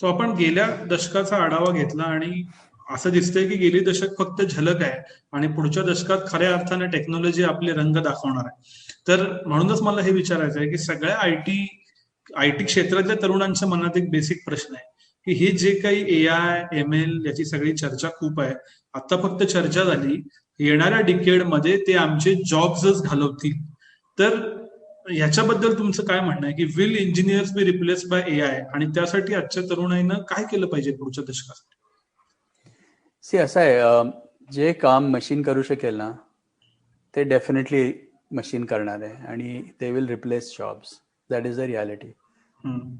So आपण गेल्या दशकाचा आढावा घेतला आणि असं दिसतंय की गेली दशक फक्त झलक आहे आणि पुढच्या दशकात खऱ्या अर्थाने टेक्नॉलॉजी आपले रंग दाखवणार आहे. तर म्हणूनच मला हे विचारायचं आहे की सगळ्या आय टी आय टी क्षेत्रातल्या तरुणांच्या मनात एक बेसिक प्रश्न आहे की हे जे काही ए आय एम एल याची सगळी चर्चा खूप आहे. आता फक्त चर्चा झाली. येणाऱ्या डिकेडमध्ये ते आमचे जॉब्सच घालवतील. तर ह्याच्याबद्दल तुमचं काय म्हणणं आहे? की will engineers be replace by A I आणि त्यासाठी आजच्या तरुणाईनं काय केलं पाहिजे पुढच्या दशकात सी असं आहे जे काम मशीन करू शकेल ना ते डेफिनेटली मशीन करणार आहे. आणि ते will replace jobs that is the reality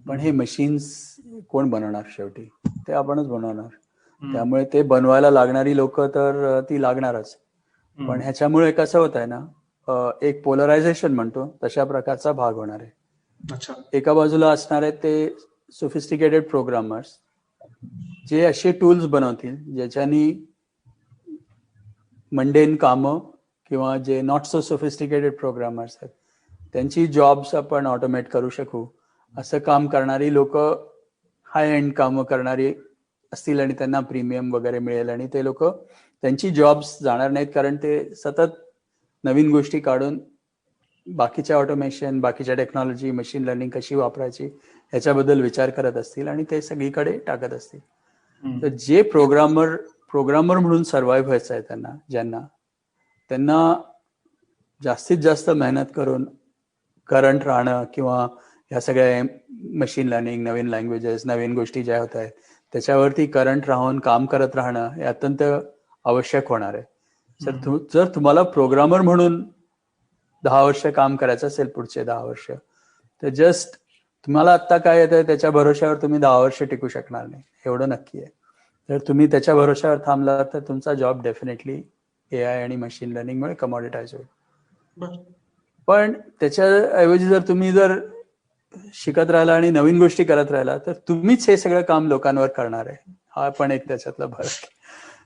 पण हे मशीन्स कोण बनवणार शेवटी? ते आपणच बनवणार. त्यामुळे ते बनवायला लागणारी लोक तर ती लागणारच. पण ह्याच्यामुळे कसं होत आहे ना एक पोलरायझेशन म्हणतो तशा प्रकारचा भाग होणार आहे. अच्छा. एका बाजूला असणार आहेत ते सोफिस्टिकेटेड प्रोग्रामर्स जे असे टूल्स बनवतील ज्याच्यानी मंडेन कामं किंवा जे नॉट सो सोफिस्टिकेटेड प्रोग्रामर्स आहेत त्यांची जॉब्स आपण ऑटोमेट करू शकू. असं काम करणारी लोक हाय एंड कामं करणारी असतील आणि त्यांना प्रीमियम वगैरे मिळेल आणि ते लोक त्यांची जॉब्स जाणार नाहीत कारण ते सतत नवीन गोष्टी काढून बाकीच्या ऑटोमेशन बाकीच्या टेक्नॉलॉजी मशीन लर्निंग कशी वापरायची ह्याच्याबद्दल विचार करत असतील आणि ते सगळीकडे टाकत असतील. तर जे प्रोग्रामर प्रोग्रामर म्हणून सर्व्हाइव्ह व्हायचं आहे त्यांना ज्यांना त्यांना जास्तीत जास्त मेहनत करून करंट राहणं किंवा ह्या सगळ्या मशीन लर्निंग नवीन लँग्वेजेस नवीन गोष्टी ज्या होत आहेत त्याच्यावरती करंट राहून काम करत राहणं हे अत्यंत आवश्यक होणार आहे. जर तु जर तुम्हाला प्रोग्रामर म्हणून दहा वर्ष काम करायचं असेल पुढचे दहा वर्ष तर जस्ट तुम्हाला आत्ता काय येतं त्याच्या भरोश्यावर तुम्ही दहा वर्ष टिकू शकणार नाही एवढं नक्की आहे. जर तुम्ही त्याच्या भरोश्यावर थांबला तर तुमचा जॉब डेफिनेटली ए आय आणि मशीन लर्निंगमुळे कमॉडिटाईज होईल. पण त्याच्याऐवजी जर तुम्ही जर शिकत राहिला आणि नवीन गोष्टी करत राहिला तर तुम्हीच हे सगळं काम लोकांवर करणार आहे. हा पण एक त्याच्यातला फरक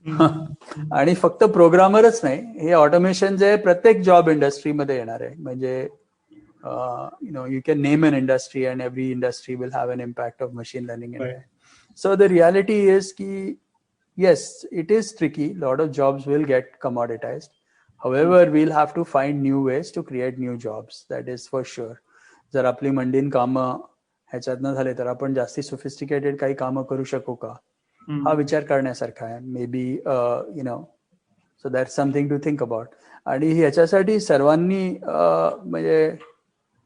आणि फक्त प्रोग्रामरच नाही हे ऑटोमेशन जे प्रत्येक जॉब इंडस्ट्रीमध्ये येणार आहे म्हणजे you know you can name an industry and every industry will have an impact of machine learning. So the reality is की yes, it is tricky. A lot of jobs will get commoditized. However, we'll have to find new ways to create new jobs. That is for sure. जर आपली मंडीन कामं ह्याच्यातनं झाले तर आपण जास्ती sophisticated काही कामं करू शकू का हा विचार करण्यासारखा आहे maybe you know so that something to think about आणि ह्याच्यासाठी सर्वांनी अं, म्हणजे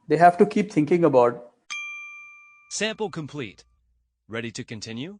they have to keep thinking about Sample complete. Ready to continue?